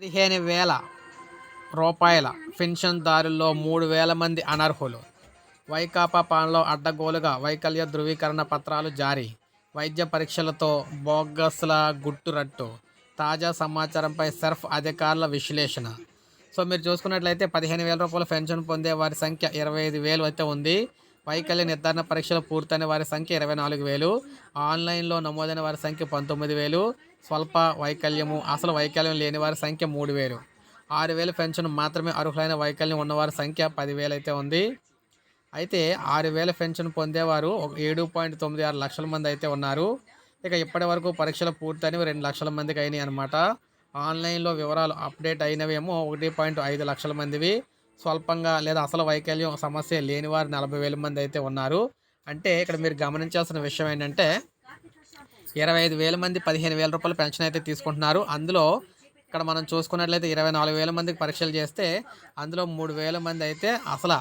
పదిహేను వేల రూపాయల పెన్షన్దారుల్లో మూడు వేల మంది అనర్హులు. వైకాపా పాలనలో అడ్డగోలుగా వైకల్య ధృవీకరణ పత్రాలు జారీ. వైద్య పరీక్షలతో బోగస్ల గుట్టురట్టు. తాజా సమాచారంపై సర్ఫ్ అధికారుల విశ్లేషణ. సో మీరు చూసుకున్నట్లయితే పదిహేను వేల రూపాయల పెన్షన్ పొందే వారి సంఖ్య ఇరవై ఐదు వేలు అయితే ఉంది. వైకల్య నిర్ధారణ పరీక్షలు పూర్తయిన వారి సంఖ్య ఇరవై నాలుగు వేలు. ఆన్లైన్లో నమోదైన వారి సంఖ్య పంతొమ్మిది వేలు. స్వల్ప వైకల్యము అసలు వైకల్యం లేని వారి సంఖ్య మూడు వేలు. ఆరు వేలు పెన్షన్ మాత్రమే అర్హులైన వైకల్యం ఉన్నవారి సంఖ్య పదివేలు అయితే ఉంది. అయితే ఆరు వేల పెన్షన్ పొందేవారు ఒక ఏడు పాయింట్ తొమ్మిది ఆరు లక్షల మంది అయితే ఉన్నారు. ఇక ఇప్పటి వరకు పరీక్షలు పూర్తయినవి రెండు లక్షల మందికి అయినాయి అనమాట ఆన్లైన్లో వివరాలు అప్డేట్ అయినవేమో ఒకటి పాయింట్ ఐదు లక్షల మందివి. స్వల్పంగా లేదా అసలు వైకల్యం సమస్య లేని వారు నలభై వేల మంది అయితే ఉన్నారు. అంటే ఇక్కడ మీరు గమనించాల్సిన విషయం ఏంటంటే ఇరవై ఐదు వేల మంది పదిహేను వేల రూపాయల పెన్షన్ అయితే తీసుకుంటున్నారు. అందులో ఇక్కడ మనం చూసుకున్నట్లయితే ఇరవై నాలుగు వేల మందికి పరీక్షలు చేస్తే అందులో మూడు వేల మంది అయితే అసలు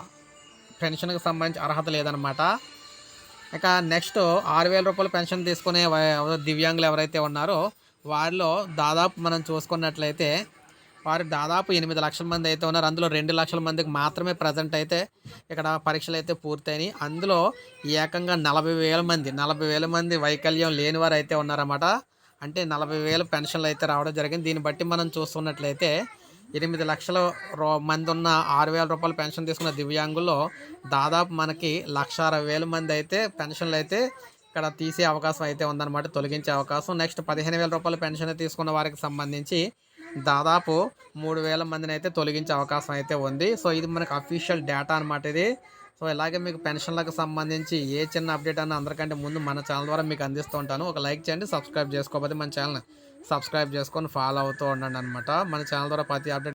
పెన్షన్కి సంబంధించి అర్హత లేదనమాట ఇక నెక్స్ట్ ఆరు వేల రూపాయల పెన్షన్ తీసుకునే దివ్యాంగులు ఎవరైతే ఉన్నారో వారిలో దాదాపు మనం చూసుకున్నట్లయితే వారు దాదాపు ఎనిమిది లక్షల మంది అయితే ఉన్నారు. అందులో రెండు లక్షల మందికి మాత్రమే ప్రజెంట్ అయితే ఇక్కడ పరీక్షలు అయితే పూర్తయినాయి. అందులో ఏకంగా నలభై వేల మంది నలభై వేల మంది వైకల్యం లేని వారు అయితే ఉన్నారన్నమాట. అంటే నలభై వేల పెన్షన్లు అయితే రావడం జరిగింది. దీన్ని బట్టి మనం చూస్తున్నట్లయితే ఎనిమిది లక్షల రూ- మంది ఉన్న ఆరు వేల రూపాయలు పెన్షన్ తీసుకున్న దివ్యాంగుల్లో దాదాపు మనకి లక్ష అరవై వేల మంది అయితే పెన్షన్లు అయితే ఇక్కడ తీసే అవకాశం అయితే ఉందన్నమాట. తొలగించే అవకాశం. నెక్స్ట్ పదిహేను వేల రూపాయల పెన్షన్ తీసుకున్న వారికి సంబంధించి దాదాపు మూడు వేల మందిని అయితే తొలగించే అవకాశం అయితే ఉంది. సో ఇది మనకు అఫీషియల్ డేటా అనమాట ఇది. సో ఇలాగే మీకు పెన్షన్లకు సంబంధించి ఏ చిన్న అప్డేట్ అన్న అందరికంటే ముందు మన ఛానల్ ద్వారా మీకు అందిస్తూ ఉంటాను. ఒక లైక్ చేయండి సబ్స్క్రైబ్ చేసుకోకపోతే మన ఛానల్ సబ్స్క్రైబ్ చేసుకొని ఫాలో అవుతూ ఉండండి అనమాట మన ఛానల్ ద్వారా ప్రతి అప్డేట్